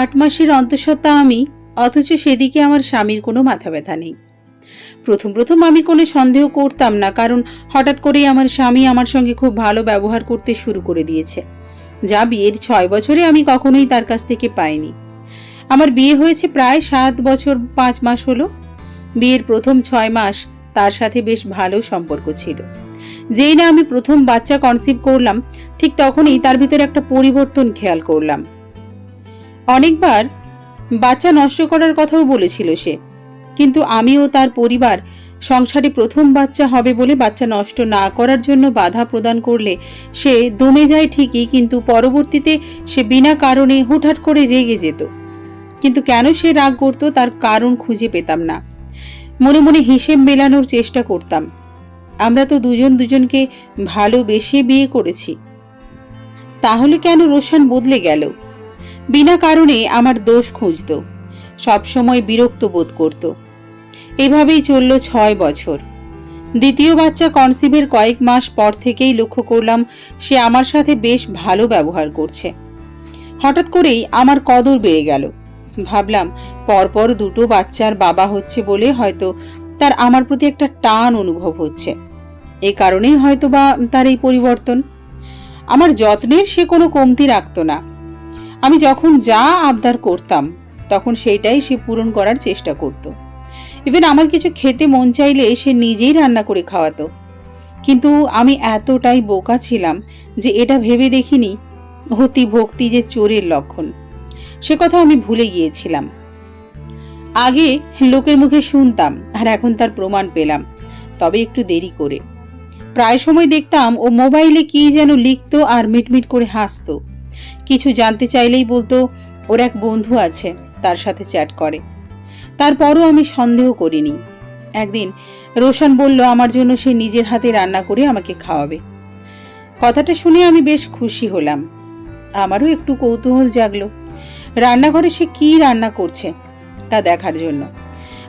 আট মাসের অন্তঃসত্ত্বা আমি, অথচ সেদিকে আমার স্বামীর কোনো মাথা ব্যথা নেই। প্রথম প্রথম আমি কোনো সন্দেহ করতাম না, কারণ হঠাৎ করেই আমার স্বামী আমার সঙ্গে খুব ভালো ব্যবহার করতে শুরু করে দিয়েছে, যা বিয়ের ছয় বছরে আমি কখনোই তার কাছ থেকে পাইনি। আমার বিয়ে হয়েছে প্রায় সাত বছর পাঁচ মাস হলো। বিয়ের প্রথম ছয় মাস তার সাথে বেশ ভালো সম্পর্ক ছিল। যেই না আমি প্রথম বাচ্চা কনসিভ করলাম, ঠিক তখনই তার ভিতরে একটা পরিবর্তন খেয়াল করলাম। অনেকবার বাচ্চা নষ্ট করার কথাও বলেছিল সে। কিন্তু আমি ও তার পরিবার সংসারে প্রথম বাচ্চা হবে বলে বাচ্চা নষ্ট না করার জন্য বাধা প্রদান করলে সে দমে যায় ঠিকই, কিন্তু পরবর্তীতে সে বিনা কারণে হুটহাট করে রেগে যেত। কিন্তু কেন সে রাগ করতো তার কারণ খুঁজে পেতাম না। মনে মনে হিসেব মেলানোর চেষ্টা করতাম। আমরা তো দুজন দুজনকে ভালোবেসে বিয়ে করেছি। তাহলে কেন রোশান বদলে গেল? বিনা কারণে আমার দোষ খুঁজত, সবসময় বিরক্ত বোধ করত। এভাবেই চলল ছয় বছর। দ্বিতীয় বাচ্চা কনসিভের কয়েক মাস পর থেকেই লক্ষ্য করলাম সে আমার সাথে বেশ ভালো ব্যবহার করছে। হঠাৎ করেই আমার কদর বেড়ে গেল। ভাবলাম, পরপর দুটো বাচ্চার বাবা হচ্ছে বলে হয়তো তার আমার প্রতি একটা টান অনুভব হচ্ছে। এ কারণেই হয়তো বা তার এই পরিবর্তন। আমার যত্নের সে কোনো কমতি রাখতো না। আমি যখন যা আবদার করতাম, তখন সেইটাই সে পূরণ করার চেষ্টা করত। ইভেন আমার কিছু খেতে মন চাইলে সে নিজেই রান্না করে খাওয়াতো। কিন্তু আমি এতটাই বোকা ছিলাম যে এটা ভেবে দেখিনি হতি ভক্তি যে চোরের লক্ষণ। সে কথা আমি ভুলে গিয়েছিলাম। আগে লোকের মুখে শুনতাম আর এখন তার প্রমাণ পেলাম, তবে একটু দেরি করে। প্রায় সময় দেখতাম ও মোবাইলে কি যেন লিখতো আর মিটমিট করে হাসতো। কিছু জানতে চাইলেই বলতো, ওর এক বন্ধু আছে, তার সাথে চ্যাট করে। তারপরও আমি সন্দেহ করিনি। একদিন রোশন বলল, আমার জন্য সে নিজের হাতে রান্না করে আমাকে খাওয়াবে। কথাটা শুনে আমি বেশ খুশি হলাম। আমারও একটু কৌতূহল জাগলো। রান্নাঘরে সে কি রান্না করছে, তা দেখার জন্য।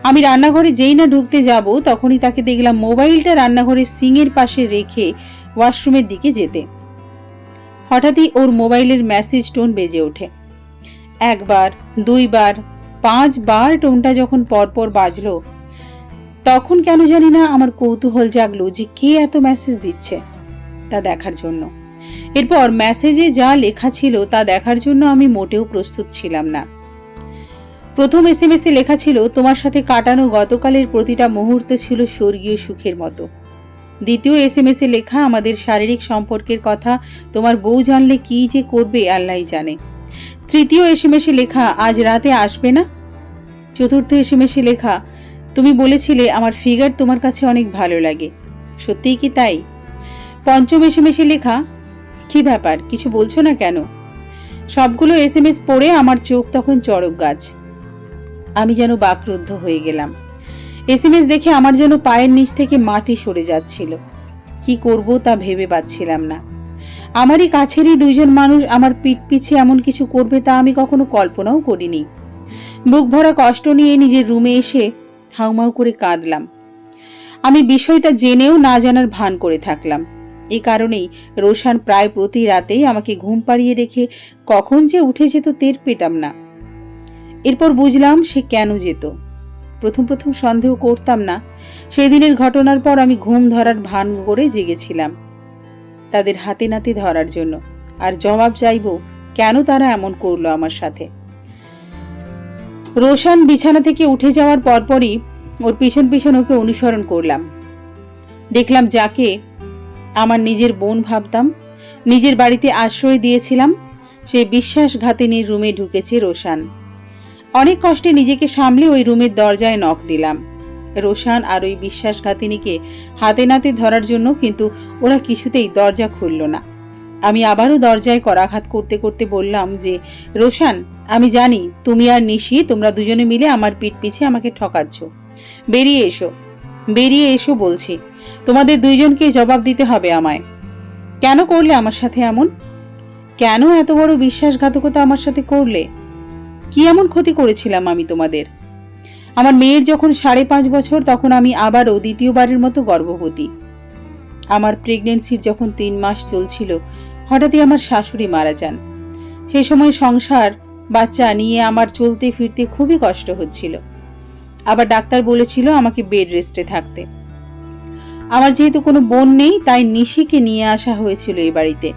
আমি রান্নাঘরে যেই না ঢুকতে যাব, তখনই তাকে দেখলাম মোবাইলটা রান্নাঘরের সিংয়ের পাশে রেখে ওয়াশরুমের দিকে যেতে। হঠাৎই ওর মোবাইলের মেসেজ টোন বেজে ওঠে। একবার, দুইবার, পাঁচবার টোনটা যখন পরপর বাজলো, তখন কেন জানি না আমার কৌতূহল জাগলো যে কে এত মেসেজ দিচ্ছে তা দেখার জন্য। এরপর মেসেজে যা লেখা ছিল তা দেখার জন্য আমি মোটেও প্রস্তুত ছিলাম না। প্রথম এস এম এসে লেখা ছিল, তোমার সাথে কাটানো গতকালের প্রতিটা মুহূর্ত ছিল স্বর্গীয় সুখের মতো। দ্বিতীয় এস এম এসে লেখা, আমাদের শারীরিক সম্পর্কের কথা তোমার বউ জানলে কি যে করবে আল্লাহ জানে। তৃতীয় এস এম এসে লেখা, আজ রাতে আসবে না? চতুর্থ এস এম এসে লেখা, তুমি বলেছিলে আমার ফিগার তোমার কাছে অনেক ভালো লাগে। সত্যিই কি তাই? পঞ্চম এস এম এসে লেখা, কি ব্যাপার, কিছু বলছো না কেন? সবগুলো এস এম এস পড়ে আমার চোখ তখন চড়ক গাছ। আমি যেন বাকরুদ্ধ হয়ে গেলাম। এস এম এস দেখে আমার যেন পায়ের নিচ থেকে মাটি সরে যাচ্ছিল। কি করব তা ভেবে পাচ্ছিলাম না। আমারই কাছেরই দুইজন মানুষ আমার পিঠ পিছে এমন কিছু করবে তা আমি কখনো কল্পনাও করিনি। বুক ভরা কষ্ট নিয়ে নিজের রুমে এসে হাউমাউ করে কাঁদলাম। আমি বিষয়টা জেনেও না জানার ভান করে থাকলাম। এ কারণেই রোশান প্রায় প্রতি রাতেই আমাকে ঘুম পাড়িয়ে রেখে কখন যে উঠে যেত টের পেতাম না। এরপর বুঝলাম সে কেন যেত। প্রথম প্রথম সন্দেহ করতাম না। সেই দিনের ঘটনার পর আমি ঘুম ধরার ভান করে জেগেছিলাম। তাদের হাতে নাতে ধরার জন্য। আর জবাব চাইব, কেন তারা এমন করল আমার সাথে? রোশান বিছানা থেকে উঠে যাওয়ার পরপরই ওর পিছন পিছন ওকে অনুসরণ করলাম। দেখলাম যাকে আমার নিজের বোন ভাবতাম, নিজের বাড়িতে আশ্রয় দিয়েছিলাম সেই বিশ্বাসঘাতিনীর রুমে ঢুকেছে রোশান। অনেক কষ্টে নিজেকে সামলে ওই রুমের দরজায় নখ দিলাম। রোশান আর ওই বিশ্বাসঘাতিনীকে হাতে নাতে ধরার জন্য কিন্তু ওরা কিছুতেই দরজা খুলল না। আমি আবারও দরজায় করাঘাত করতে করতে বললাম যে, রোশান, আমি জানি তুমি আর নিশি তোমরা দুজনে মিলে আমার পিঠ পিছে আমাকে ঠকাচ্ছ। বেরিয়ে এসো বেরিয়ে এসো বলছি। তোমাদের দুইজনকে জবাব দিতে হবে আমায়। কেন করলে আমার সাথে এমন? কেন এত বড় বিশ্বাসঘাতকতা আমার সাথে করলে? কি এমন ক্ষতি করেছিলাম আমি তোমাদের? আমার মেয়ের যখন সাড়ে পাঁচ বছর, তখন আমি আবারও দ্বিতীয়বারের মতো গর্ভবতী। আমার প্রেগনেন্সির যখন তিন মাস চলছিল, হঠাৎই আমার শাশুড়ি মারা যান। সেই সময় সংসার, বাচ্চা নিয়ে আমার চলতে ফিরতে খুবই কষ্ট হচ্ছিল। আবার ডাক্তার বলেছিল আমাকে বেড রেস্টে থাকতে। আমার যেহেতু কোনো বোন নেই, তাই নিশিকে নিয়ে আসা হয়েছিল এই বাড়িতে।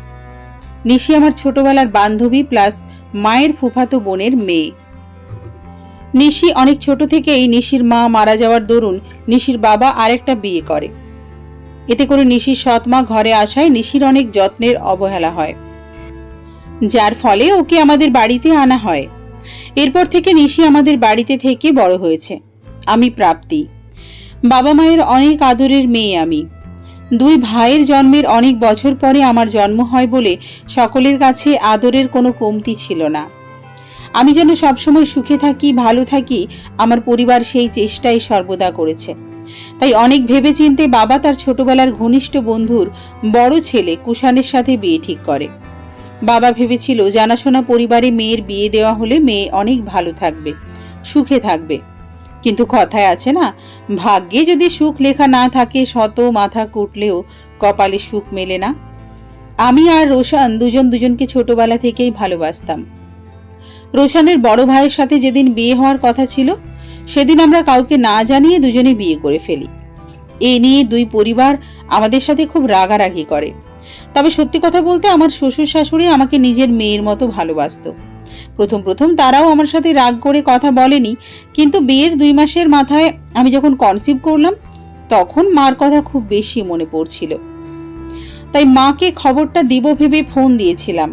নিশি আমার ছোটবেলার বান্ধবী প্লাস মায়ের ফুফাতো বোনের মেয়ে। নিশি অনেক ছোট থেকেই নিশির মা মারা যাওয়ার দরুন নিশির বাবা আরেকটা বিয়ে করে। এতে করে নিশির সৎ মা ঘরে আসায় নিশির অনেক যত্নের অবহেলা হয়। যার ফলে ওকে আমাদের বাড়িতে আনা হয়। এরপর থেকে নিশি আমাদের বাড়িতে থেকে বড় হয়েছে। আমি প্রাপ্তি। বাবা মায়ের অনেক আদরের মেয়ে আমি। দুই ভাইয়ের জন্মের অনেক বছর পরে আমার জন্ম হয় বলে সকলের কাছে আদরের কোনো কমতি ছিল না। আমি যেন সবসময় সুখে থাকি, ভালো থাকি, আমার পরিবার সেই চেষ্টাই সর্বদা করেছে। তাই অনেক ভেবেচিন্তে বাবা তার ছোটবেলার ঘনিষ্ঠ বন্ধুর বড় ছেলে কুষাণের সাথে বিয়ে ঠিক করে। বাবা ভেবেছিল, জানাশোনা পরিবারে মেয়ের বিয়ে দেওয়া হলে মেয়ে অনেক ভালো থাকবে, সুখে থাকবে। কিন্তু কথায় আছে না, ভাগ্যে যদি সুখ লেখা না থাকে, শত মাথা কুটলেও কপালে সুখ মেলে না। আমি আর রোশান দুজন দুজনকে ছোটবেলা থেকেই ভালোবাসতাম। রোশানের বড় ভাইয়ের সাথে যেদিন বিয়ে হওয়ার কথা ছিল, সেদিন আমরা কাউকে না জানিয়ে দুজনে বিয়ে করে ফেলি। এ নিয়ে দুই পরিবার আমাদের সাথে খুব রাগারাগি করে। তবে সত্যি কথা বলতে আমার শ্বশুর শাশুড়ি আমাকে নিজের মেয়ের মতো ভালোবাসতো। প্রথম প্রথম তারাও আমার সাথে রাগ করে কথা বলেনি, কিন্তু বিয়ের দুই মাসের মাথায় আমি যখন কনসিভ করলাম, তখন মার কথা খুব বেশি মনে পড়ছিল। তাই মাকে খবরটা দিব ভেবে ফোন দিয়েছিলাম।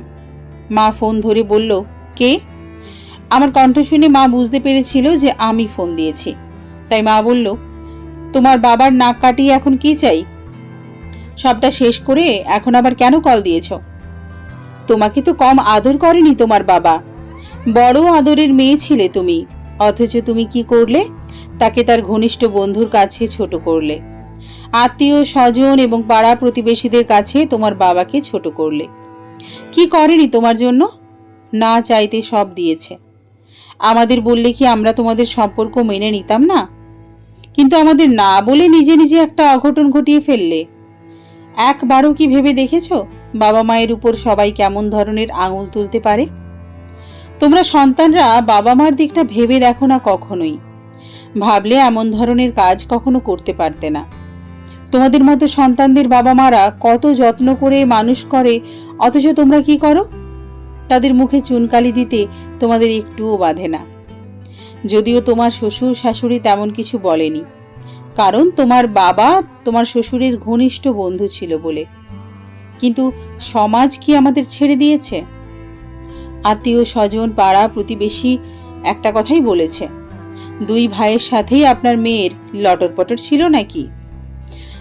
মা ফোন ধরে বলল, কে? আমার কণ্ঠ শুনে মা বুঝতে পেরেছিল যে আমি ফোন দিয়েছি। তাই মা বলল, তোমার বাবার নাক কাটিয়ে এখন কি চাই? সবটা শেষ করে এখন আবার কেন কল দিয়েছ? তোমাকে তো কম আদর করেনি তোমার বাবা। বড় আদরের মেয়ে ছিলে তুমি। অথচ তুমি কি করলে? তাকে তার ঘনিষ্ঠ বন্ধুর কাছে ছোট করলে। আত্মীয় স্বজন এবং পাড়া প্রতিবেশীদের কাছে তোমার বাবাকে ছোট করলে। কি করেনি তোমার জন্য? না চাইতে সব দিয়েছে। আমাদের বললে কি আমরা তোমাদের সম্পর্ক মেনে নিতাম না? কিন্তু আমাদের না বলে নিজে নিজে একটা অঘটন ঘটিয়ে ফেললে। একবারও কি ভেবে দেখেছ? বাবা মায়ের উপর সবাই কেমন ধরনের আঙুল তুলতে পারে? তোমরা সন্তানরা বাবা মার দিকটা ভেবে দেখো না কখনোই। ভাবলে এমন ধরনের কাজ কখনো করতে পারতে না। তোমাদের মতো সন্তানদের বাবা মারা কত যত্ন করে মানুষ করে, অথচ তোমরা কি করো? তাদের মুখে চুনকালি দিতে তোমাদের একটুও বাধে না। যদিও তোমার শ্বশুর, শাশুড়ি তেমন কিছু বলেনি। কারণ তোমার বাবা তোমার শ্বশুরের ঘনিষ্ঠ বন্ধু ছিল বলে। কিন্তু সমাজ কি আমাদের ছেড়ে দিয়েছে? আত্মীয় স্বজন পাড়া, প্রতিবেশী একটা কথাই বলেছে। দুই ভাইয়ের সাথেই আপনার মেয়ের লটর পটর ছিল নাকি?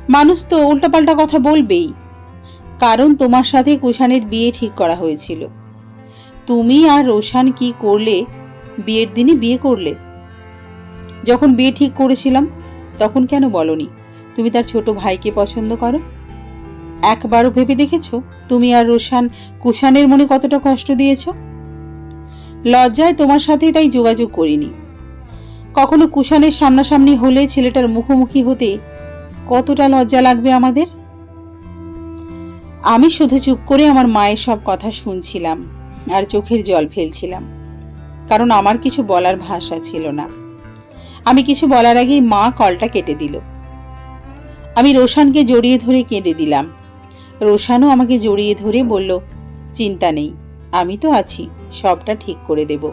মানুষ তো উল্টাপাল্টা কথা বলবেই। কারণ তোমার সাথে কুষাণের বিয়ে ঠিক করা হয়েছিল। তুমি আর রোশান কি করলে? বিয়ের দিনে বিয়ে করলে? যখন বিয়ে ঠিক করেছিলাম, তখন কেন বলনি? তুমি তার ছোট ভাইকে পছন্দ করো? একবারও ভেবে দেখেছ? তুমি আর রোশান কুষাণের মনে কতটা কষ্ট দিয়েছ? লজ্জায় তোমার সাথে তাই যোগাযোগ করিনি। কখনো কুষাণের সামনাসামনি হলে ছেলেটার মুখোমুখি হতে কতটা লজ্জা লাগবে আমাদের? আমি শুধু চুপ করে আমার মায়ের সব কথা শুনছিলাম আর চোখের জল ফেলছিলাম, কারণ আমার কিছু বলার ভাষা ছিল না। আমি কিছু বলার আগেই মা কলটা কেটে দিল। আমি রোশানকে জড়িয়ে ধরে কেঁদে দিলাম। রোশানও আমাকে জড়িয়ে ধরে বলল, চিন্তা নেই, আমি তো আছি। সবটা ঠিক করে দেব।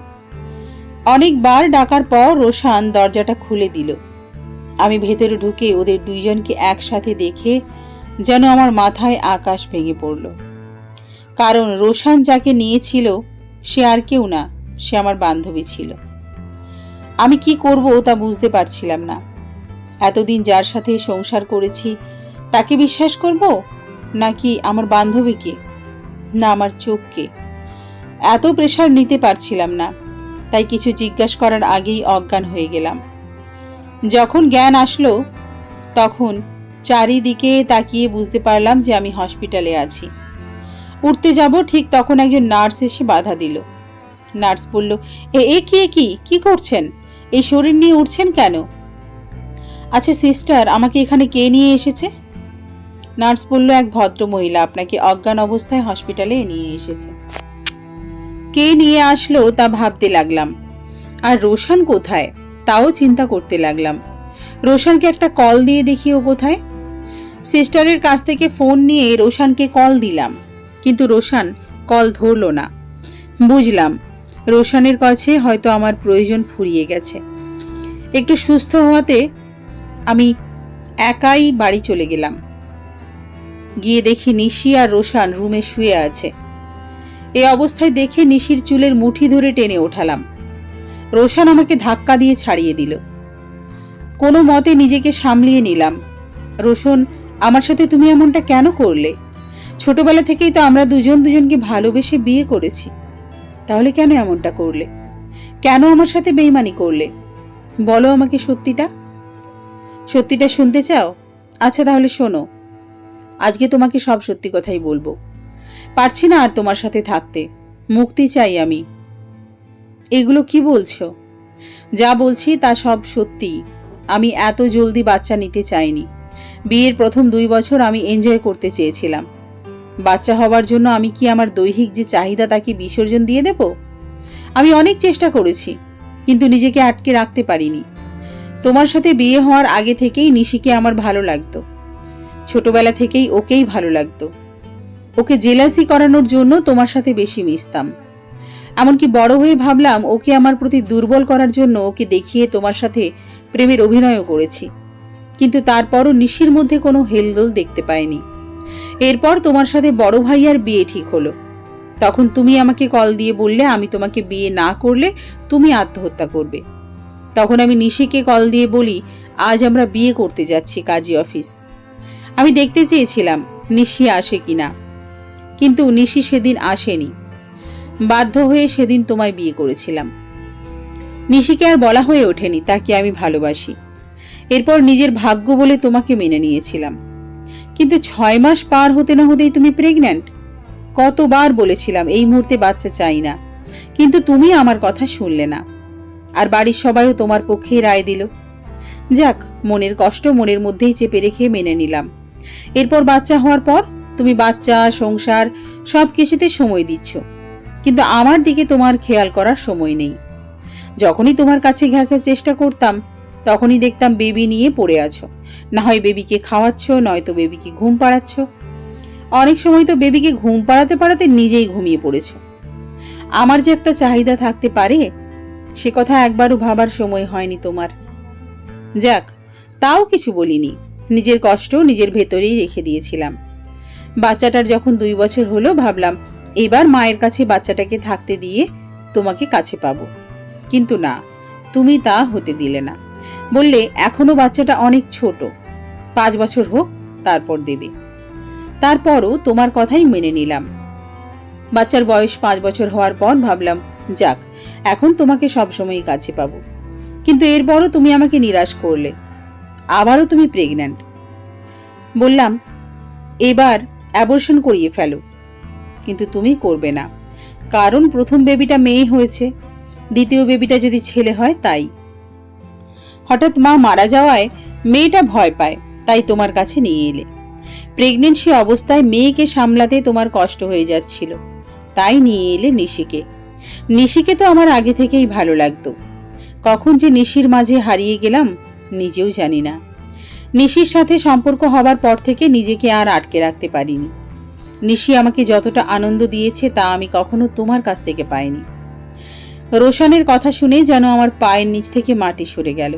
অনেকবার ডাকার পর রোশান দরজাটা খুলে দিল। আমি ভেতরে ঢুকে ওদের দুইজনকে একসাথে দেখে যেন আমার মাথায় আকাশ ভেঙে পড়ল। কারণ রোশান যাকে নিয়েছিল, সে আর কেউ না, সে আমার বান্ধবী ছিল। আমি কি করব তা বুঝতে পারছিলাম না। এতদিন যার সাথে সংসার করেছি, তাকে বিশ্বাস করব? নাকি আমার বান্ধবীকে? না, আমার চোখকে? এত প্রেশার নিতে পারছিলাম না। তাই কিছু জিজ্ঞাসা করার আগেই অজ্ঞান হয়ে গেলাম। যখন জ্ঞান আসলো, তখন চারিদিকে তাকিয়ে বুঝতে পারলাম যে আমি হসপিটালে আছি। উঠতে যাব ঠিক তখন একজন নার্স এসে বাধা দিল। নার্স বলল, এ এ কি কি? কি করছেন? এই শরীর নিয়ে উঠছেন কেন? আচ্ছা সিস্টার আমাকে এখানে কে নিয়ে এসেছে? নার্স বলল, এক ভদ্র মহিলা আপনাকে অজ্ঞান অবস্থায় হসপিটালে নিয়ে এসেছে। কে নিয়ে আসলো তা ভাবতে লাগলাম। আর রোশান কোথায়? তাও চিন্তা করতে লাগলাম। রোশানকে একটা কল দিয়ে দেখি ও কোথায়। সিস্টারের কাছ থেকে ফোন নিয়ে রোশানকে কল দিলাম। কিন্তু রোশান কল ধরলো না। বুঝলাম, রোশানের কাছে হয়তো আমার প্রয়োজন ফুরিয়ে গেছে। একটু সুস্থ হওয়াতে আমি একাই বাড়ি চলে গেলাম। গিয়ে দেখি নিশি আর রোশান রুমে শুয়ে আছে। এই অবস্থায় দেখে নিশির চুলের মুঠি ধরে টেনে ওঠালাম। রোশান আমাকে ধাক্কা দিয়ে ছাড়িয়ে দিল। কোনো মতে নিজেকে সামলিয়ে নিলাম। রোশন, আমার সাথে তুমি এমনটা কেন করলে? ছোটবেলা থেকেই তো আমরা দুজন দুজনকে ভালোবেসে বিয়ে করেছি। তাহলে কেন এমনটা করলে? কেন আমার সাথে বেইমানি করলে? বলো আমাকে সত্যিটা। সত্যিটা শুনতে চাও? আচ্ছা তাহলে শোনো। আজকে তোমাকে সব সত্যি কথাই বলব। পারছি না আর তোমার সাথে থাকতে। মুক্তি চাই আমি। এগুলো কি বলছো? যা বলছি তা সব সত্যি। আমি এত জলদি বাচ্চা নিতে চাইনি। বিয়ের প্রথম দুই বছর আমি এনজয় করতে চেয়েছিলাম। বাচ্চা হওয়ার জন্য আমি কি আমার দৈহিক যে চাহিদা তাকে বিসর্জন দিয়ে দেব? আমি অনেক চেষ্টা করেছি, কিন্তু নিজেকে আটকে রাখতে পারিনি। তোমার সাথে বিয়ে হওয়ার আগে থেকেই নিশিকে আমার ভালো লাগতো। ছোটবেলা থেকেই ওকেই ভালো লাগতো। ওকে জেলাসি করানোর জন্য তোমার সাথে বেশি মিশতাম। এমনকি বড় হয়ে ভাবলাম, ওকে আমার প্রতি দুর্বল করার জন্য ওকে দেখিয়ে তোমার সাথে প্রেমের অভিনয়ও করেছি। কিন্তু তারপরও নিশির মধ্যে কোনো হেলদোল দেখতে পাইনি। এরপর তোমার সাথে বড় ভাইয়ার বিয়ে ঠিক হলো। তখন তুমি আমাকে কল দিয়ে বললে, আমি তোমাকে বিয়ে না করলে তুমি আত্মহত্যা করবে। তখন আমি নিশিকে কল দিয়ে বলি, আজ আমরা বিয়ে করতে যাচ্ছি কাজী অফিস। আমি দেখতে চেয়েছিলাম, নিশি আসে কিনা। কিন্তু নিশি সেদিন আসেনি। বাধ্য হয়ে সেদিন তোমায় বিয়ে করেছিলাম। নিশিকে আর বলা হয়ে ওঠেনি, তাকে আমি ভালোবাসি। এরপর নিজের ভাগ্য বলে তোমাকে মেনে নিয়েছিলাম। কিন্তু ছয় মাস পার হতে না হতেই তুমি প্রেগন্যান্ট কতবার বলেছিলাম, এই মুহূর্তে বাচ্চা চাই না। কিন্তু তুমি আমার কথা শুনলে না। আর বাড়ির সবাইও তোমার পক্ষে রায় দিল। যাক, মনের কষ্ট মনের মধ্যেই চেপে রেখে মেনে নিলাম। এরপর বাচ্চা হওয়ার পর তুমি বাচ্চা, সংসার সব কিছুতে সময় দিচ্ছ। কিন্তু আমার দিকে তোমার খেয়াল করার সময় নেই। যখনই তোমার কাছে ঘেঁষার চেষ্টা করতাম, তখনই দেখতাম বেবি নিয়ে পড়ে আছো। না হয় বেবিকে খাওয়াচ্ছ নয়তো বেবিকে ঘুম পাড়াচ্ছ। অনেক সময় তো বেবিকে ঘুম পাড়াতে পাড়াতে নিজেই ঘুমিয়ে পড়েছ। আমার যে একটা চাহিদা থাকতে পারে, সে কথা একবারও ভাবার সময় হয়নি তোমার। যাক, তাও কিছু বলিনি। নিজের কষ্ট নিজের ভেতরেই রেখে দিয়েছিলাম। বাচ্চাটার যখন দুই বছর হলো, ভাবলাম, এবার মায়ের কাছে বাচ্চাটাকে থাকতে দিয়ে তোমাকে কাছে পাবো। কিন্তু না, তুমি তা হতে দিলে না। বললে, এখনও বাচ্চাটা অনেক ছোট, পাঁচ বছর হোক, তারপর দেবে। তারপরও তোমার কথাই মেনে নিলাম। বাচ্চার বয়স পাঁচ বছর হওয়ার পর ভাবলাম, যাক, এখন তোমাকে সবসময় কাছে পাবো। কিন্তু এরপরও তুমি আমাকে নিরাশ করলে। আবারও তুমি প্রেগন্যান্ট বললাম, এবার অ্যাবর্শন করিয়ে ফেলো। কিন্তু তুমি করবে না। কারণ প্রথম বেবিটা মেয়ে হয়েছে। দ্বিতীয় বেবিটা যদি ছেলে হয়, তাই। হঠাৎ মা মারা যাওয়ায় মেয়েটা ভয় পায়, তাই তোমার কাছে নিয়ে এলে। প্রেগনেন্সি অবস্থায় মেয়েকে সামলাতে তোমার কষ্ট হয়ে যাচ্ছিল। তাই নিয়ে এলে নিশিকে। নিশিকে তো আমার আগে থেকেই ভালো লাগতো। কখন যে নিশির মাঝে হারিয়ে গেলাম, নিজেও জানি না। নিশির সাথে সম্পর্ক হবার পর থেকে নিজেকে আর আটকে রাখতে পারিনি। নিশি আমাকে যতটা আনন্দ দিয়েছে তা আমি কখনো তোমার কাছ থেকে পাইনি। রোশানের কথা শুনে যেন আমার পায়ের নিচ থেকে মাটি সরে গেল।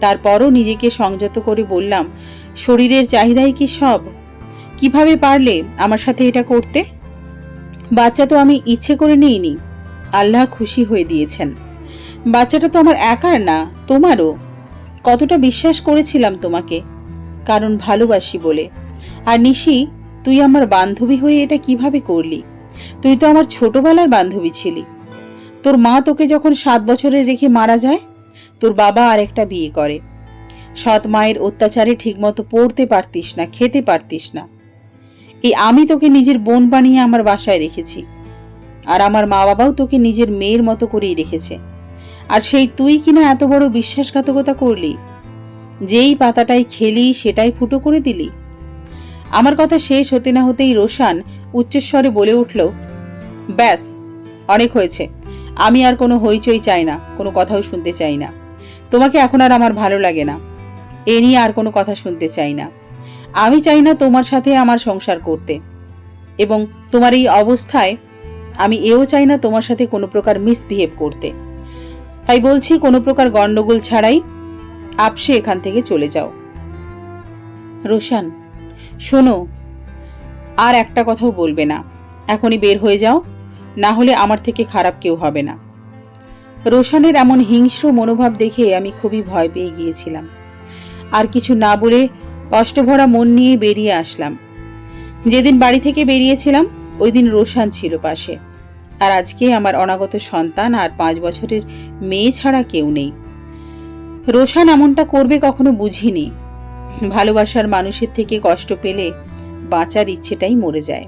তারপরও নিজেকে সংযত করে বললাম, শরীরের চাহিদাই কি সব? কীভাবে পারলে আমার সাথে এটা করতে? বাচ্চা তো আমি ইচ্ছে করে নিইনি। আল্লাহ খুশি হয়ে দিয়েছেন। বাচ্চাটা তো আমার একার না, তোমারও। কতটা বিশ্বাস করেছিলাম তোমাকে, কারণ ভালোবাসি বলে। আর নিশি, তুই আমার বান্ধবী হয়ে এটা কীভাবে করলি? তুই তো আমার ছোটবেলার বান্ধবী ছিলি। তোর মা তোকে যখন সাত বছরের রেখে মারা যায়, তোর বাবা আর একটা বিয়ে করে। সৎ মায়ের অত্যাচারে ঠিকমতো পড়তে পারতিস না, খেতে পারতিস না। এই আমি তোকে নিজের বোন বানিয়ে আমার বাসায় রেখেছি। আর আমার মা বাবাও তোকে নিজের মেয়ের মতো করেই রেখেছে। আর সেই তুই কিনা এত বড় বিশ্বাসঘাতকতা করলি? যেই পাতাটাই খেলি, সেটাই ফুটো করে দিলি? আমার কথা শেষ হতে না হতেই রোশান উচ্চস্বরে বলে উঠল, ব্যাস, অনেক হয়েছে। আমি আর কোনো হইচই চাই না, কোনো কথাও শুনতে চাই না। তোমাকে এখন আর আমার ভালো লাগে না। এ নিয়ে আর কোনো কথা শুনতে চাই না। আমি চাই না তোমার সাথে আমার সংসার করতে। এবং তোমার এই অবস্থায় আমি এও চাই না তোমার সাথে কোনো প্রকার মিসবিহেভ করতে। তাই বলছি কোনো প্রকার গন্ডগোল ছাড়াই আপসে এখান থেকে চলে যাও। রোশান, শোনো, আর একটা কথাও বলবে না। এখনই বের হয়ে যাও, না হলে আমার থেকে খারাপ কেউ হবে না। রোশানের এমন হিংস্র মনোভাব দেখে আমি খুবই ভয় পেয়ে গিয়েছিলাম। আর কিছু না বলে কষ্টভরা মন নিয়ে বেরিয়ে আসলাম। যেদিন বাড়ি থেকে বেরিয়েছিলাম, ওই দিন রোশান ছিল পাশে। আর আজকে আমার অনাগত সন্তান আর পাঁচ বছরের মেয়ে ছাড়া কেউ নেই। রোশান এমনটা করবে কখনো বুঝিনি। ভালোবাসার মানুষের থেকে কষ্ট পেলে বাঁচার ইচ্ছেটাই মরে যায়।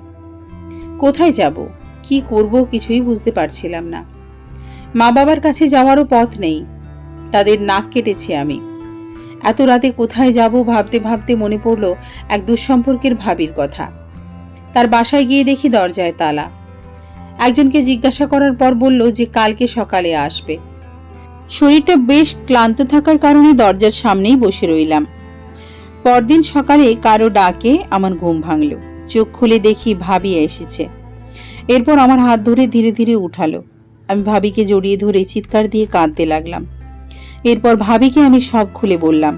কোথায় যাব? কি করব কিছুই বুঝতে পারছিলাম না। মা বাবার কাছে যাওয়ারও পথ নেই। তাদের নাক কেটেছি আমি। এত রাতে কোথায় যাব ভাবতে ভাবতে মনে পড়ল এক দুঃসম্পর্কের ভাবির কথা। তার বাসায় গিয়ে দেখি দরজায় তালা। একজনকে জিজ্ঞাসা করার পর বলল যে কালকে সকালে আসবে। শরীরটা বেশ ক্লান্ত থাকার কারণে দরজার সামনেই বসে রইলাম। পরদিন সকালে কারও ডাকে আমার ঘুম ভাঙল। চোখ খুলে দেখি ভাবি এসেছে। এরপর আমার হাত ধরে ধীরে ধীরে উঠালো। আমি ভাবিকে জড়িয়ে ধরে চিৎকার দিয়ে কাঁদতে লাগলাম। এরপর ভাবিকে আমি সব খুলে বললাম।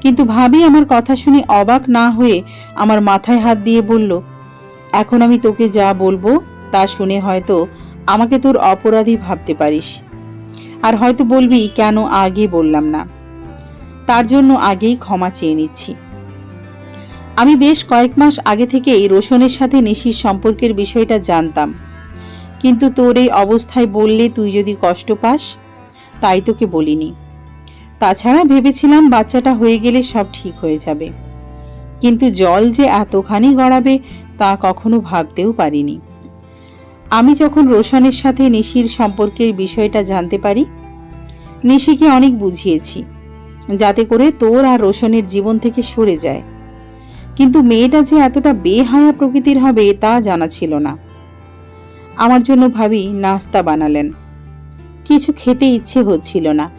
কিন্তু ভাবি আমার কথা শুনে অবাক না হয়ে আমার মাথায় হাত দিয়ে বলল, এখন আমি তোকে যা বলব তা শুনে হয়তো আমাকে তোর অপরাধী ভাবতে পারিস। আর হয়তো বলবি, কেন আগে বললাম না। তার জন্য আগেই ক্ষমা চেয়ে নিচ্ছি। আমি বেশ কয়েক মাস আগে থেকেই রোশনের সাথে নিশির সম্পর্কের বিষয়টা জানতাম। কিন্তু তোর এই অবস্থায় বললে তুই যদি কষ্ট পাস, তাই তোকে বলিনি। তাছাড়া ভেবেছিলাম বাচ্চাটা হয়ে গেলে সব ঠিক হয়ে যাবে। কিন্তু জল যে এতখানি গড়াবে, তা কখনো ভাবতেও পারিনি। আমি যখন রোশনের সাথে নিশির সম্পর্কের বিষয়টা জানতে পারি, নিশিকে অনেক বুঝিয়েছি, যাতে করে তোর আর রোশনের জীবন থেকে সরে যায়। কিন্তু মেয়েটা যে এতটা বেহায়া প্রকৃতির হবে তা জানা ছিল না। আমার জন্য ভাবি নাস্তা বানালেন। কিছু খেতে ইচ্ছে হচ্ছিল না।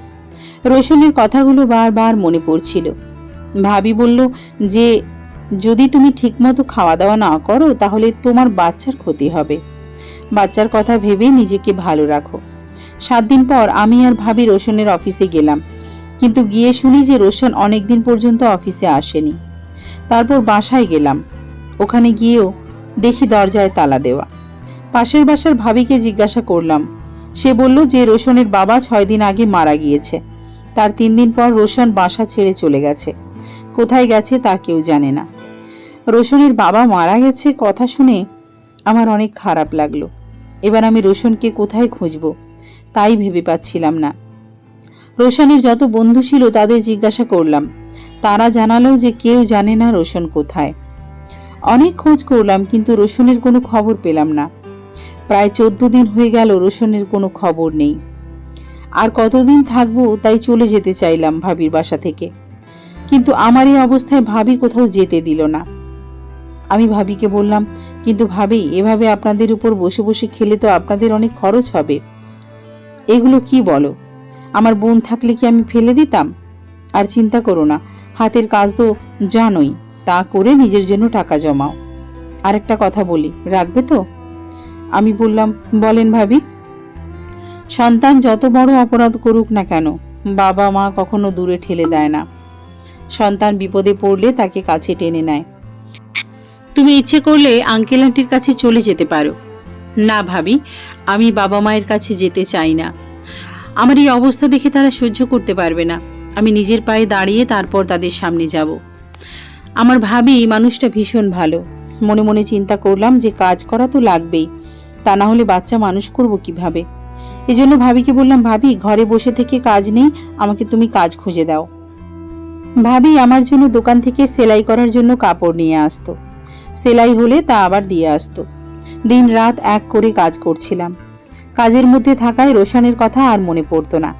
রোশনের কথাগুলো বারবার মনে পড়ছিল। ভাবি বলল, যে যদি তুমি ঠিকমতো খাওয়া দাওয়া না করো, তাহলে তোমার বাচ্চার ক্ষতি হবে। বাচ্চার কথা ভেবে নিজেকে ভালো রাখো। সাত দিন পর আমি আর ভাবি রোশনের অফিসে গেলাম, কিন্তু গিয়ে শুনি যে রোশন অনেকদিন পর্যন্ত অফিসে আসেনি। তারপর বাসায় গেলাম, ওখানে গিয়েও দেখি দরজায় তালা দেওয়া। পাশের বাসার ভাবিকে জিজ্ঞাসা করলাম, সে বলল যে রোশনের বাবা ছয় দিন আগে মারা গিয়েছে। তার তিন দিন পর রোশন বাসা ছেড়ে চলে গেছে। কোথায় গেছে তা কেউ জানে না। রোশনের বাবা মারা গেছে কথা শুনে আমার অনেক খারাপ লাগল। এবার আমি রোশনকে কোথায় খুঁজব? তাই ভেবে পাচ্ছিলাম না। রোশনের যত বন্ধু ছিল তাদের জিজ্ঞাসা করলাম। তারা জানালো যে কেউ জানে না রোশন কোথায়। অনেক খোঁজ করলাম কিন্তু রোশনের কোনো খবর পেলাম না। প্রায় চোদ্দ দিন হয়ে গেল রোশনের কোনো খবর নেই। আর কতদিন থাকব তাই চলে যেতে চাইলাম ভাবির বাসা থেকে। কিন্তু আমার এই অবস্থায় ভাবি কোথাও যেতে দিল না। আমি ভাবিকে বললাম কিন্তু ভাবি, এভাবে আপনাদের উপর বসে বসে খেলে তো আপনাদের অনেক খরচ হবে। এগুলো কি বলো? আমার বোন থাকলে কি আমি ফেলে দিতাম? আর চিন্তা করো না, হাতের কাজ তো জানোই, তা করে নিজের জন্য টাকা জমাও। আরেকটা কথা বলি, রাখবে তো? আমি বললাম, বলেন ভাবি। সন্তান যত বড় অপরাধ করুক না কেন, বাবা মা কখনো দূরে ঠেলে দেয় না। সন্তান বিপদে পড়লে তাকে কাছে টেনে নেয়। তুমি ইচ্ছে করলে আঙ্কেল আন্টির কাছে চলে যেতে পারো। না ভাবি, আমি বাবা মায়ের কাছে যেতে চাই না। আমার এই অবস্থা দেখে তারা সহ্য করতে পারবে না। আমি নিজের পায়ে দাঁড়িয়ে তারপর তাদের সামনে যাব। আমার ভাবি মানুষটা ভীষণ ভালো। মনে মনে চিন্তা করলাম যে কাজ করা তো লাগবেই। তা না হলে বাচ্চা মানুষ করব কীভাবে? এজন্য ভাবিকে বললাম, ভাবি, ঘরে বসে থেকে কাজ নেই, আমাকে তুমি কাজ খুঁজে দাও। ভাবি আমার জন্য দোকান থেকে সেলাই করার জন্য কাপড় নিয়ে আসতো। সেলাই হলে তা আবার দিয়ে আসতো। দিন রাত এক করে কাজ করছিলাম। কাজের মধ্যে থাকায় রোশানের কথা আর মনে পড়তো না।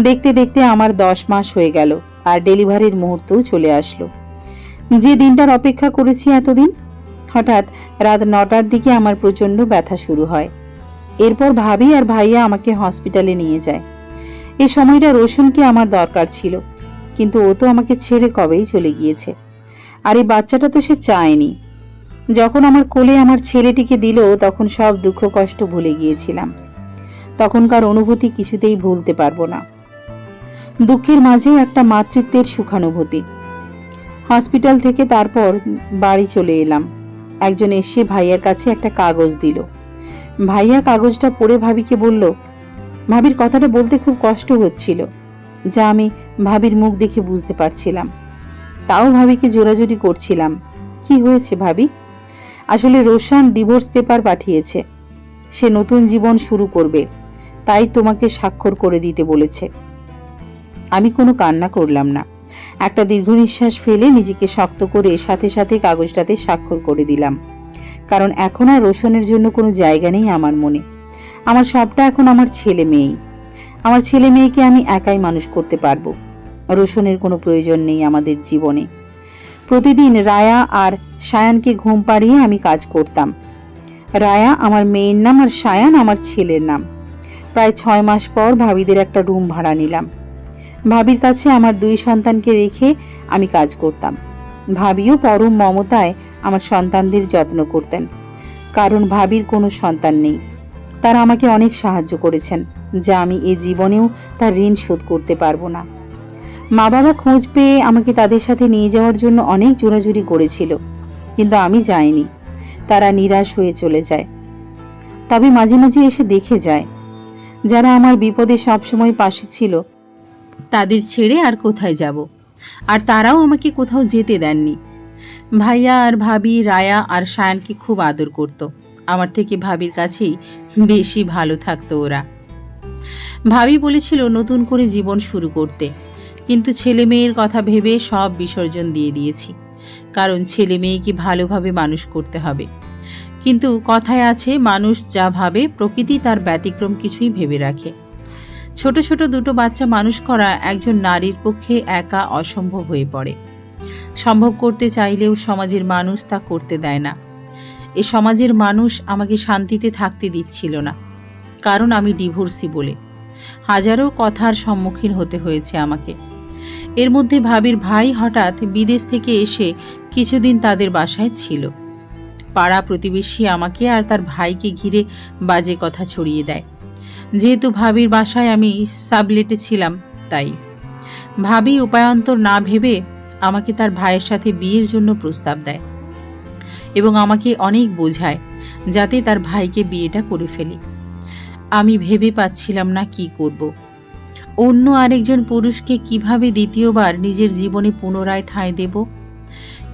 দেখতে দেখতে আমার দশ মাস হয়ে গেল আর ডেলিভারির মুহূর্তও চলে আসলো। যে দিনটার অপেক্ষা করেছি এতদিন, হঠাৎ রাত নটার দিকে আমার প্রচণ্ড ব্যথা শুরু হয়। এরপর ভাবি আর ভাইয়া আমাকে হসপিটালে নিয়ে যায়। এ সময়টা রোশনকে আমার দরকার ছিল, কিন্তু ও তো আমাকে ছেড়ে কবেই চলে গিয়েছে। আর এই বাচ্চাটা তো সে চায়নি। যখন আমার কোলে আমার ছেলেটিকে দিল, তখন সব দুঃখ কষ্ট ভুলে গিয়েছিলাম। তখনকার অনুভূতি কিছুতেই ভুলতে পারব না। দুঃখের মাঝেও একটা মাতৃত্বের সুখানুভূতি। হসপিটাল থেকে তারপর বাড়ি চলে এলাম। একজন এসে ভাইয়ার কাছে একটা কাগজ দিল। ভাইয়া কাগজটা পড়ে ভাবিকে বলল, ভাবির কথাটা বলতে খুব কষ্ট হচ্ছিল। যা আমি ভাবির মুখ দেখে বুঝতে পারছিলাম। তাও ভাবিকে জোরাজুরি করছিলাম। কি হয়েছে ভাবি? আসলে রোশান ডিভোর্স পেপার পাঠিয়েছে। সে নতুন জীবন শুরু করবে। তাই তোমাকে স্বাক্ষর করে দিতে বলেছে। আমি কোনো কান্না করলাম না। একটা দীর্ঘ নিঃশ্বাস ফেলে নিজেকে শক্ত করে সাথে সাথে কাগজটাতে স্বাক্ষর করে দিলাম। কারণ এখন আর রোশনের জন্য কোনো জায়গা নেই আমার মনে। আমার সবটা এখন আমার ছেলে মেয়েই। আমার ছেলে মেয়েকে আমি একাই মানুষ করতে পারব। রোশনের কোনো প্রয়োজন নেই আমাদের জীবনে। প্রতিদিন রায়া আর সায়ানকে ঘুম পাড়িয়ে আমি কাজ করতাম। রায়া আমার মেয়ের নাম আর সায়ান আমার ছেলের নাম। প্রায় ছয় মাস পর ভাবিদের একটা রুম ভাড়া নিলাম। ভাবির কাছে আমার দুই সন্তানকে রেখে আমি কাজ করতাম। ভাবিও পরম মমতায় আমার সন্তানদের যত্ন করতেন। কারণ ভাবির কোনো সন্তান নেই। তারা আমাকে অনেক সাহায্য করেছেন, যা আমি এ জীবনেও তার ঋণ শোধ করতে পারব না। মা বাবা খোঁজ পেয়ে আমাকে তাদের সাথে নিয়ে যাওয়ার জন্য অনেক জোরাজুরি করেছিল, কিন্তু আমি যাইনি। তারা নিরাশ হয়ে চলে যায়। তবে মাঝে মাঝে এসে দেখে যায়, যারা আমার বিপদে সবসময় পাশে ছিল, তাদের ছেড়ে আর কোথায় যাব? আর তারাও আমাকে কোথাও যেতে দেননি। ভাইয়া আর ভাবি, রায়া আর সায়ানকে খুব আদর করত। আমার থেকে ভাবির কাছেই বেশি ভালো থাকতো ওরা। ভাবি বলেছিল নতুন করে জীবন শুরু করতে। কিন্তু ছেলে মেয়ের কথা ভেবে সব বিসর্জন দিয়ে দিয়েছি। কারণ ছেলে মেয়েকে ভালোভাবে মানুষ করতে হবে। কিন্তু কথায় আছে, মানুষ যা ভাবে, প্রকৃতি তার ব্যতিক্রম কিছুই ভেবে রাখে। ছোট ছোট দুটো বাচ্চা মানুষ করা একজন নারীর পক্ষে একা অসম্ভব হয়ে পড়ে। সম্ভব করতে চাইলেও সমাজের মানুষ তা করতে দেয় না। এ সমাজের মানুষ আমাকে শান্তিতে থাকতে দিচ্ছিল না। কারণ আমি ডিভোর্সি বলে। হাজারো কথার সম্মুখীন হতে হয়েছে আমাকে। এর মধ্যে ভাবির ভাই হঠাৎ বিদেশ থেকে এসে কিছুদিন তাদের বাসায় ছিল। পাড়া প্রতিবেশী আমাকে আর তার ভাইকে ঘিরে বাজে কথা ছড়িয়ে দেয়। যেহেতু ভাবির বাসায় আমি সাবলেটে ছিলাম, তাই। ভাবি উপায়ান্তর না ভেবে আমাকে তার ভাইয়ের সাথে বিয়ের জন্য প্রস্তাব দেয় এবং আমাকে অনেক বোঝায় যাতে তার ভাইকে বিয়েটা করে ফেলি। আমি ভেবে পাচ্ছিলাম না কি করব। অন্য আরেকজন পুরুষকে কীভাবে দ্বিতীয়বার নিজের জীবনে পুনরায় ঠাঁই দেব?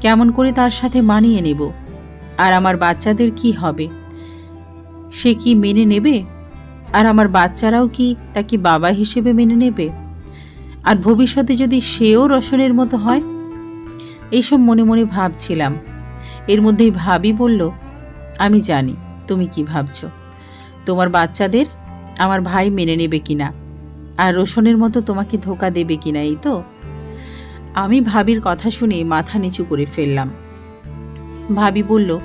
কেমন করে তার সাথে মানিয়ে নেব? আর আমার বাচ্চাদের কি হবে? সে কি মেনে নেবে? আর আমার বাচ্চারাও কি তাকে বাবা হিসেবে মেনে নেবে? আর ভবিষ্যতে যদি সেও রসনের মতো হয়? এইসব মনে মনে ভাবছিলাম। এর মধ্যেই ভাবি বলল, আমি জানি, তুমি কি ভাবছ? তোমার বাচ্চাদের আমার ভাই মেনে নেবে কিনা? আর রোশনের মতো তোমাকে ধোকা দেবে কিনা এই তো? আমি ভাবির কথা শুনে মাথা নিচু করে ফেললাম। ভাবি বলল,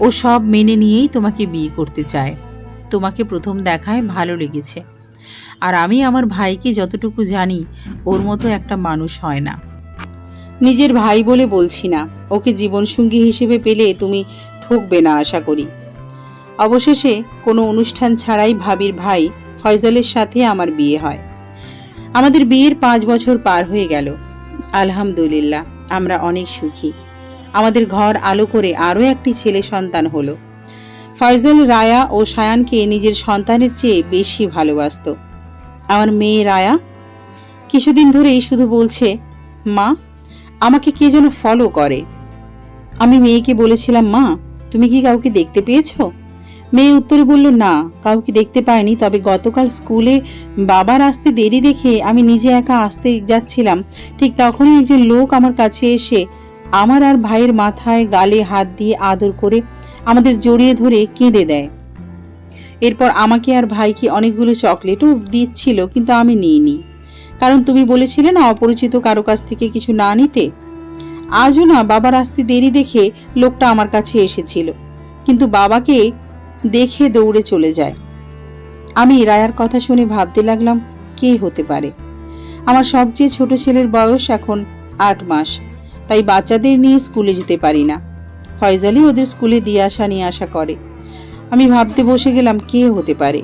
ও সব মেনে নিয়েই তোমাকে বিয়ে করতে চায়। তোমাকে প্রথম দেখায় ভালো লেগেছে। আর আমি আমার ভাইকে যতটুকু জানি, ওর মতো একটা মানুষ হয় না। নিজের ভাই বলে বলছি না। ওকে জীবনসঙ্গী হিসেবে পেলে তুমি ঠকবে না আশা করি। অবশেষে কোনো অনুষ্ঠান ছাড়াই ভাবির ভাই ফয়জালের সাথে আমার বিয়ে হয়। আমাদের বিয়ের পাঁচ বছর পার হয়ে গেল। আলহামদুলিল্লাহ, আমরা অনেক সুখী। আমাদের ঘর আলো করে আরও একটি ছেলে সন্তান হলো। ফয়জল রায়া ও সায়ানকে নিজের সন্তানের চেয়ে বেশি ভালোবাসত। আমার মেয়ে রায়া কিছুদিন ধরেই শুধু বলছে, মা, আমাকে কে যেন ফলো করে? আমি মেয়েকে বলেছিলাম, মা, তুমি কি কাউকে দেখতে পেয়েছ? মেয়ে উত্তরে বলল, না, কাউকে দেখতে পাইনি। তবে গতকাল স্কুলে বাবার আসতে দেরি দেখে আমি নিজে একা আসতে যাচ্ছিলাম। ঠিক তখনই একজন লোক আমার কাছে এসে আমার আর ভাইয়ের মাথায় গালে হাত দিয়ে আদর করে আমাদের জড়িয়ে ধরে কেঁদে দেয়। এরপর আমাকে আর ভাইকে অনেকগুলো চকলেটও দিচ্ছিল, কিন্তু আমি নিইনি। কারণ তুমি বলেছিলে না, অপরিচিত কারও কাছ থেকে কিছু না নিতে? আজও না, বাবার আসতে দেরি দেখে লোকটা আমার কাছে এসেছিল। কিন্তু বাবাকে দেখে দৌড়ে চলে যায়। আমি রায়ার কথা শুনে ভাবতে লাগলাম, কে হতে পারে? আমার সবচেয়ে ছোট ছেলের বয়স এখন আট মাস, তাই বাচ্চাদের নিয়ে স্কুলে যেতে পারি না। ফয়জালি ওদের স্কুলে দিয়ে আসা নিয়ে আসা করে। আমি ভাবতে বসে গেলাম, কে হতে পারে?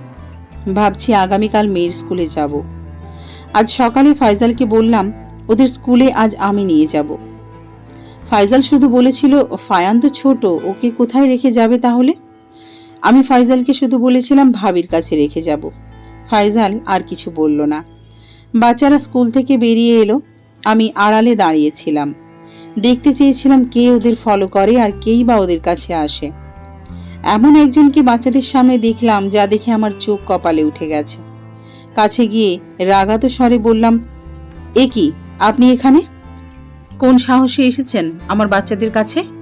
ভাবছি আগামীকাল মেয়ের স্কুলে যাব। আজ সকালে ফয়জালকে বললাম, ওদের স্কুলে আজ আমি নিয়ে যাব। ফাইজাল শুধু বলেছিল, ফায়ান তো ছোট, ওকে কোথায় রেখে যাবে তাহলে? আমি ফাইজালকে শুধু বলেছিলাম ভাবির কাছে রেখে যাব। ফাইজাল আর কিছু বলল না। বাচ্চারা স্কুল থেকে বেরিয়ে এলো। আমি আড়ালে দাঁড়িয়েছিলাম। দেখতে চেয়েছিলাম কে ওদের ফলো করে আর কেই বা ওদের কাছে আসে। এমন একজনকে বাচ্চাদের সামনে দেখলাম যা দেখে আমার চোখ কপালে উঠে গেছে। কাছে গিয়ে রাগাত স্বরে বললাম, এ কি, আপনি এখানে? কোন সাহসে এসেছেন আমার বাচ্চাদের কাছে?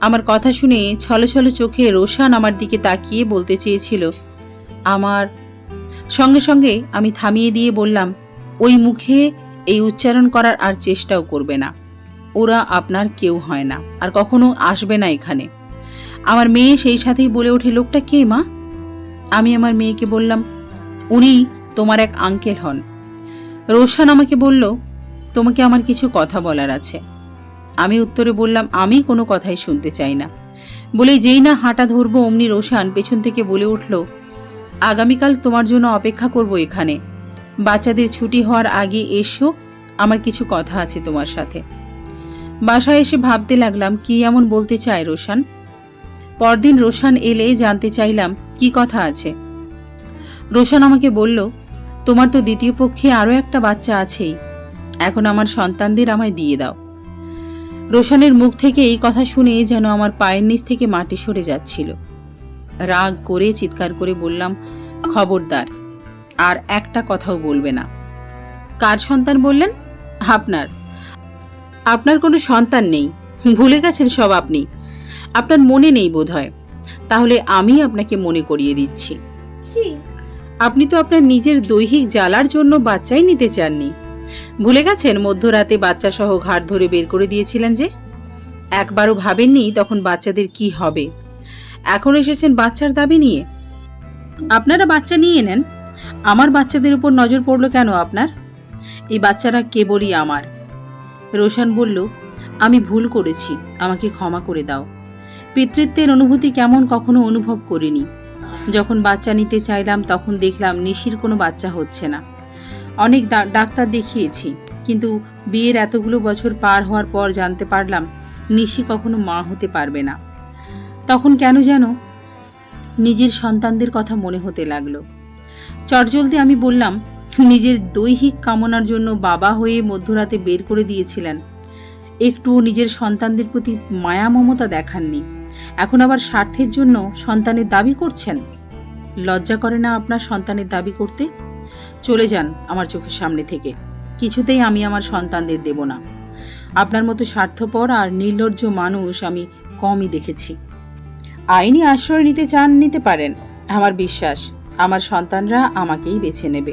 আমার কথা শুনে ছলে ছলে চোখে রোশান আমার দিকে তাকিয়ে বলতে চেয়েছিল, আমার সঙ্গে সঙ্গে আমি থামিয়ে দিয়ে বললাম, ওই মুখে এই উচ্চারণ করার আর চেষ্টাও করবে না। ওরা আপনার কেউ হয় না আর কখনো আসবে না এখানে। আমার মেয়ে সেই সাথেই বলে ওঠে, লোকটা কে মা? আমি আমার মেয়েকে বললাম, উনি তোমার এক আঙ্কেল হন। রোশান আমাকে বলল, তোমাকে আমার কিছু কথা বলার আছে। আমি উত্তরে বললাম, আমি কোনো কথাই শুনতে চাই না। বলে যেই না হাঁটা ধরবো অমনি রোশান পেছন থেকে বলে উঠল, আগামীকাল তোমার জন্য অপেক্ষা করব এখানে। বাচ্চাদের ছুটি হওয়ার আগে এসো, আমার কিছু কথা আছে তোমার সাথে। বাসায় এসে ভাবতে লাগলাম, কি এমন বলতে চায় রোশান? পরদিন রোশান এলে জানতে চাইলাম, কি কথা আছে? রোশান আমাকে বলল, তোমার তো দ্বিতীয় পক্ষে আরও একটা বাচ্চা আছেই। এখন আমার সন্তানদের আমায় দিয়ে দাও। রোশানের মুখ থেকে এই কথা শুনে যেন আমার পায়ের নিচ থেকে মাটি সরে যাচ্ছিল। রাগ করে চিৎকার করে বললাম খবরদার আর একটা কথাও বলবে না। কার সন্তান বললেন? আপনার। আপনার কোনো সন্তান নেই। ভুলে গেছেন সব আপনি। আপনার মনে নেই বোধ হয় তাহলে আমি আপনাকে মনে করিয়ে দিচ্ছি। আপনি তো আপনার নিজের দৈহিক জ্বালার জন্য বাচ্চাই নিতে চাননি। ভুলে গেছেন মধ্যরাতে বাচ্চা সহ ঘাট ধরে বের করে দিয়েছিলেন যে? একবারও ভাবেননি তখন বাচ্চাদের কি হবে। এখন এসেছেন বাচ্চার দাবি নিয়ে। আপনারা বাচ্চা নিয়ে নেন। আমার বাচ্চাদের উপর নজর পড়ল কেন আপনার? এই বাচ্চারা কেবলই আমার। রোশান বলল, আমি ভুল করেছি, আমাকে ক্ষমা করে দাও। পিতৃত্বের অনুভূতি কেমন কখনো অনুভব করিনি। যখন বাচ্চা নিতে চাইলাম তখন দেখলাম নিশির কোনো বাচ্চা হচ্ছে না। অনেক ডাক্তার দেখিয়েছি। কিন্তু বিয়ের এতগুলো বছর পার হওয়ার পর জানতে পারলাম, নিশি কখনো মা হতে পারবে না। তখন কেন যেন নিজের সন্তানদের কথা মনে হতে লাগল। চটজলদি আমি বললাম, নিজের দৈহিক কামনার জন্য বাবা হয়ে মধ্যরাতে বের করে দিয়েছিলেন। একটুও নিজের সন্তানদের প্রতি মায়া মমতা দেখাননি। এখন আবার স্বার্থের জন্য সন্তানের দাবি করছেন? লজ্জা করে না আপনার সন্তানের দাবি করতে? চলে যান আমার চোখের সামনে থেকে। কিছুতেই আমি আমার সন্তানদের দেব না। আপনার মতো স্বার্থপর আর নির্লজ্জ মানুষ আমি কমই দেখেছি। আইনি আশ্রয় নিতে চান, নিতে পারেন। আমার বিশ্বাস, আমার সন্তানরা আমাকেই বেছে নেবে।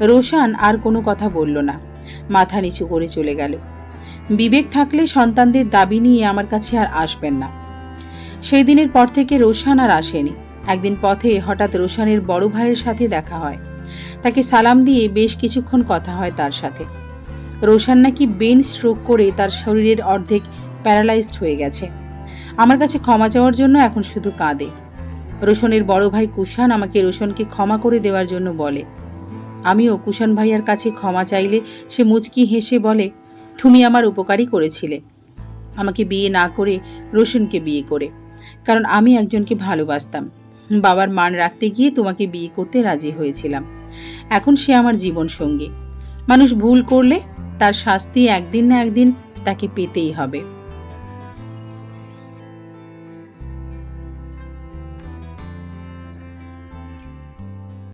রোশান আর কোনো কথা বলল না। মাথা নিচু করে চলে গেল। বিবেক থাকলে সন্তানদের দাবি নিয়ে আমার কাছে আর আসবেন না। সেই দিনের পর থেকে রোশান আর আসেনি। একদিন পথে হঠাৎ রোশানের বড় ভাইয়ের সাথে দেখা হয়। তাকে সালাম দিয়ে বেশ কিছুক্ষণ কথা হয় তার সাথে। রোশান নাকি বেন স্ট্রোক করে তার শরীরের অর্ধেক প্যারালাইজড হয়ে গেছে। আমার কাছে ক্ষমা চাওয়ার জন্য এখন শুধু কাঁদে। রোশনের বড় ভাই কুষাণ আমাকে রোশনকে ক্ষমা করে দেওয়ার জন্য বলে। আমিও কুষাণ ভাইয়ার কাছে ক্ষমা চাইলে সে মুচকি হেসে বলে, তুমি আমার উপকারই করেছিলে। আমাকে বিয়ে না করে রোশনকে বিয়ে করে। কারণ আমি একজনকে ভালোবাসতাম। বাবার মান রাখতে গিয়ে তোমাকে বিয়ে করতে রাজি হয়েছিলাম। এখন সে আমার জীবন সঙ্গী। মানুষ ভুল করলে তার শাস্তি একদিন না একদিন তাকে পেতেই হবে।